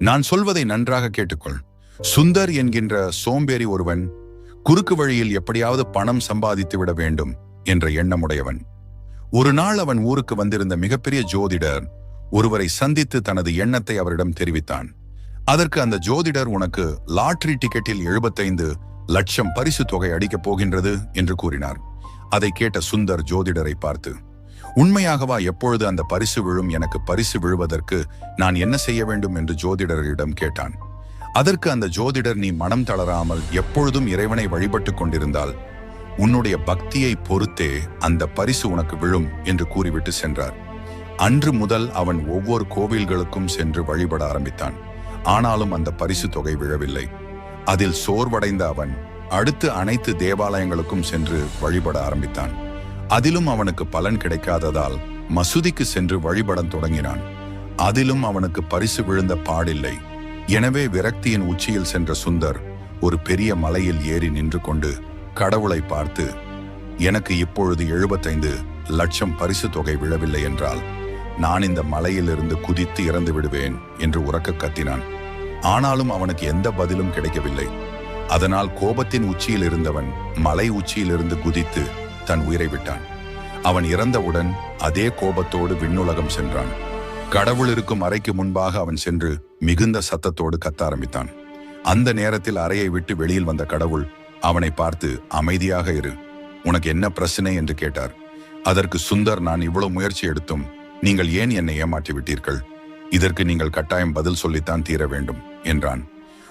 நான் சொல்வதை நன்றாக கேட்டுக்கொள். சுந்தர் என்கின்ற சோம்பேறி ஒருவன் குறுக்கு வழியில் எப்படியாவது பணம் சம்பாதித்து விட வேண்டும் என்ற எண்ணமுடையவன். ஒரு நாள் அவன் ஊருக்கு வந்திருந்த மிகப்பெரிய ஜோதிடர் ஒருவரை சந்தித்து தனது எண்ணத்தை அவரிடம் தெரிவித்தான். அதற்கு அந்த ஜோதிடர் உனக்கு லாட்டரி டிக்கெட்டில் எழுபத்தைந்து லட்சம் பரிசு தொகை அடிக்கப் போகின்றது என்று கூறினார். அதை கேட்ட சுந்தர் ஜோதிடரை பார்த்து உண்மையாகவா எப்பொழுது அந்த பரிசு விழும்? எனக்கு பரிசு விழுவதற்கு நான் என்ன செய்ய வேண்டும்? என்று ஜோதிடரிடம் கேட்டான். அதற்கு அந்த ஜோதிடர் நீ மனம் தளராமல் எப்பொழுதும் இறைவனை வழிபட்டு கொண்டிருந்தால் உன்னுடைய பக்தியை பொறுத்தே அந்த பரிசு உனக்கு விழும் என்று கூறிவிட்டு சென்றார். அன்று முதல் அவன் ஒவ்வொரு கோவில்களுக்கும் சென்று வழிபட ஆரம்பித்தான். ஆனாலும் அந்த பரிசு தொகை விழவில்லை. அதில் சோர்வடைந்த அவன் அடுத்து அனைத்து தேவாலயங்களுக்கும் சென்று வழிபட ஆரம்பித்தான். அதிலும் அவனுக்கு பலன் கிடைக்காததால் மசூதிக்கு சென்று வழிபடத் தொடங்கினான். அதிலும் அவனுக்கு பரிசு விழுந்த பாடில்லை. எனவே விரக்தியின் உச்சியில் சென்ற சுந்தர் ஒரு பெரிய மலையில் ஏறி நின்று கொண்டு கடவுளை பார்த்து எனக்கு இப்பொழுது எழுபத்தைந்து லட்சம் பரிசு தொகை விழவில்லை என்றால் நான் இந்த மலையிலிருந்து குதித்து இறந்து விடுவேன் என்று உறக்க கத்தினான். ஆனாலும் அவனுக்கு எந்த பதிலும் கிடைக்கவில்லை. அதனால் கோபத்தின் உச்சியில் இருந்தவன் மலை உச்சியிலிருந்து குதித்து தன் உயிரை விட்டான். அவன் இறந்தவுடன் அதே கோபத்தோடு விண்ணுலகம் சென்றான். கடவுள் இருக்கும் அறைக்கு முன்பாக அவன் சென்று மிகுந்த சத்தத்தோடு கத்த ஆரம்பித்தான். அந்த நேரத்தில் அறையை விட்டு வெளியில் வந்த கடவுள் அவனை பார்த்து அமைதியாக இரு. உனக்கு என்ன பிரச்சனை? என்று கேட்டார். அதற்கு சுந்தர் நான் இவ்வளவு முயற்சி எடுத்தும் நீங்கள் ஏன் என்னை ஏமாற்றி விட்டீர்கள்? இதற்கு நீங்கள் கட்டாயம் பதில் சொல்லித்தான் தீர வேண்டும் என்றான்.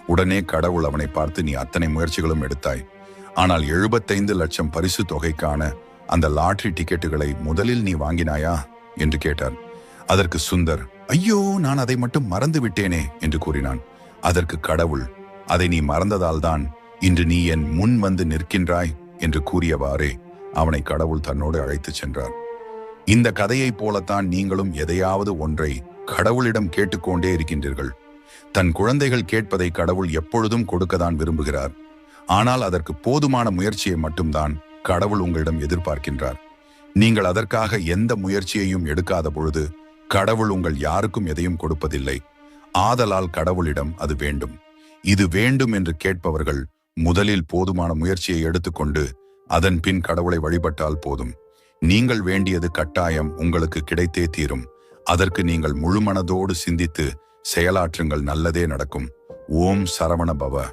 உடனே கடவுள் அவனை பார்த்து நீ அத்தனை முயற்சிகளும் எடுத்தாய். ஆனால் எழுபத்தைந்து லட்சம் பரிசு தொகைக்கான அந்த லாட்ரி டிக்கெட்டுகளை முதலில் நீ வாங்கினாயா? என்று கேட்டார். அதற்கு சுந்தர் ஐயோ நான் அதை மட்டும் மறந்து விட்டேனே என்று கூறினான். அதற்கு கடவுள் அதை நீ மறந்ததால்தான் இன்று நீ என் முன் வந்து நிற்கின்றாய் என்று கூறியவாறே அவனை கடவுள் தன்னோடு அழைத்துச் சென்றார். இந்த கதையைப் போலத்தான் நீங்களும் எதையாவது ஒன்றை கடவுளிடம் கேட்டுக்கொண்டே இருக்கின்றீர்கள். தன் குழந்தைகள் கேட்பதை கடவுள் எப்பொழுதும் கொடுக்கதான் விரும்புகிறார். ஆனால் அதற்கு போதுமான முயற்சியை மட்டும்தான் கடவுள் உங்களிடம் எதிர்பார்க்கின்றார். நீங்கள் அதற்காக எந்த முயற்சியையும் எடுக்காத பொழுது கடவுள் உங்கள் யாருக்கும் எதையும் கொடுப்பதில்லை. ஆதலால் கடவுளிடம் அது வேண்டும். இது வேண்டும் என்று கேட்பவர்கள் முதலில் போதுமான முயற்சியை எடுத்துக்கொண்டு அதன் பின் கடவுளை வழிபட்டால் போதும். நீங்கள் வேண்டியது கட்டாயம் உங்களுக்கு கிடைத்தே தீரும். அதற்கு நீங்கள் முழுமனதோடு சிந்தித்து செயலாற்றுங்கள். நல்லதே நடக்கும். ஓம் சரவண பவ.